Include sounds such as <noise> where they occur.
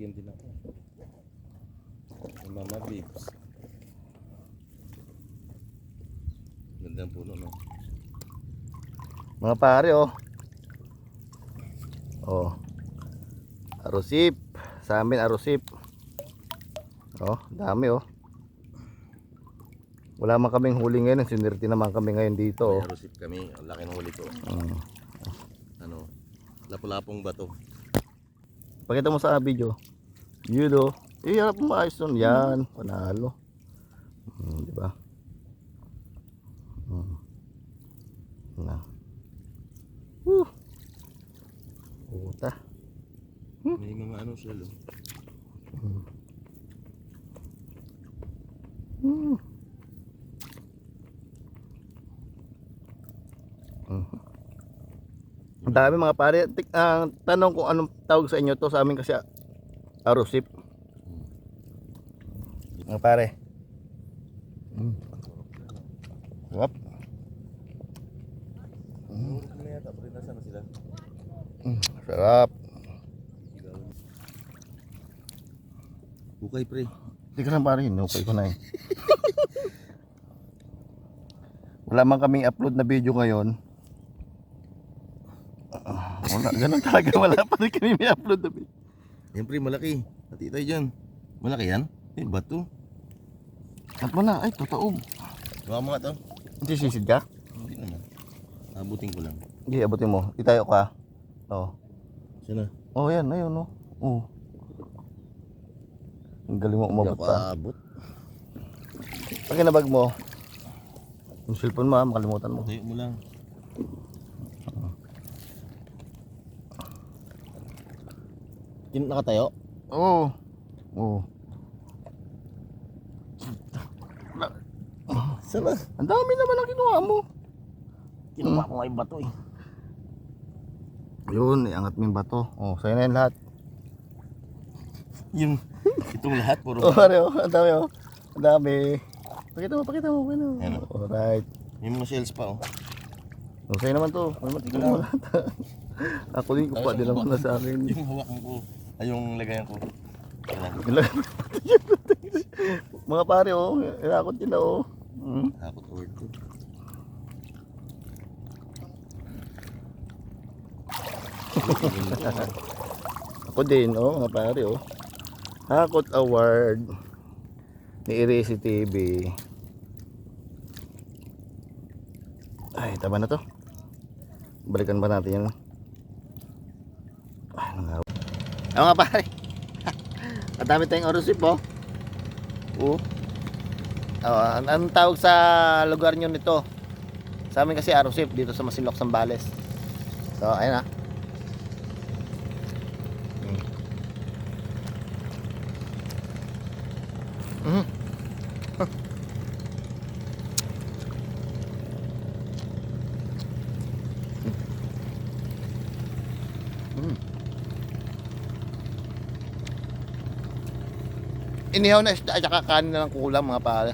bibigyan din ako. Yung Mama Bibs. Ganda ang puno, no? Mga pare oh. Oh. Arusip. Sa amin arusip. Oh, dami oh. Wala man kaming huli ngayon, sinirti naman kami ngayon dito oh. May rusip kami. Ang laki ng huli ko. Mm. Ano? Lapu-lapong bato. Pakita mo sa video. Yun. Eh, harap mo ayos nun. Yan, panalo. Hmm, di ba? Hmm. Na. Woo. Puta. May mga ano siya, lo. Hmm. Mhm. Ang dami mga pare. Tik, ang tanong kung anong tawag sa inyo to sa amin kasi arusip. Mga pare. Mm. Wap. Sila? Mm, sarap. Bukay, pre. Hindi ka lang pare, hinukay ko na eh. Wala man kaming upload na video ngayon. Ah, wala, ganun talaga. Wala pa rin kami may upload na video. Yan, pre, malaki. Hati tayo dyan. Malaki yan? Eh, bato. At wala, ay totoo. Gawa mo nga to. Hindi sisid ka? Hindi naman. Abutin ko lang. Hindi, abutin mo. Itayo ka. Oo. Sana. Oh, yan, ayun, no. Oo. Ang galing mo Hindi umabot ako pa. aabot. Pag kinabag mo, yung cellphone mo, ah, makalimutan mo. Tayo mo lang. Kin nakatayo? Oo. Oo. Sana. Ang dami naman ang kinuha mo. Kinuha ko nga yung bato eh. Yun, iangat mo yung bato. Oh, sa'yo na yan lahat. Yung itong lahat puro Oh, pare, oh, ang dami, oh. Ang dami. Pakita mo, pakita mo. Ano? Ayan, Alright. May mga shells pa oh. Oh, sa'yo naman to. May matigil mo lahat. Ako din, kupa din naman na sa akin. <laughs> Yung hawakan ko. Ay yung lagayan ko. <laughs> Mga pare, oh. Irakot nila, oh. Hakot word ko. Ako din, oh, mga pare, oh. Hakot Award ni Eresi TV. Ay, tama na to. Balikan ba natin yan? Ano nga pare? <laughs> Ang dami tayong orosip, oh. Oo. Oh, an anong tawag sa lugar nyo nito? Sa amin kasi arosip dito sa Masinloc, Sambales. So, ayun ah. Mhm. Inihaw na isda at saka kanin na lang kulang mga pare.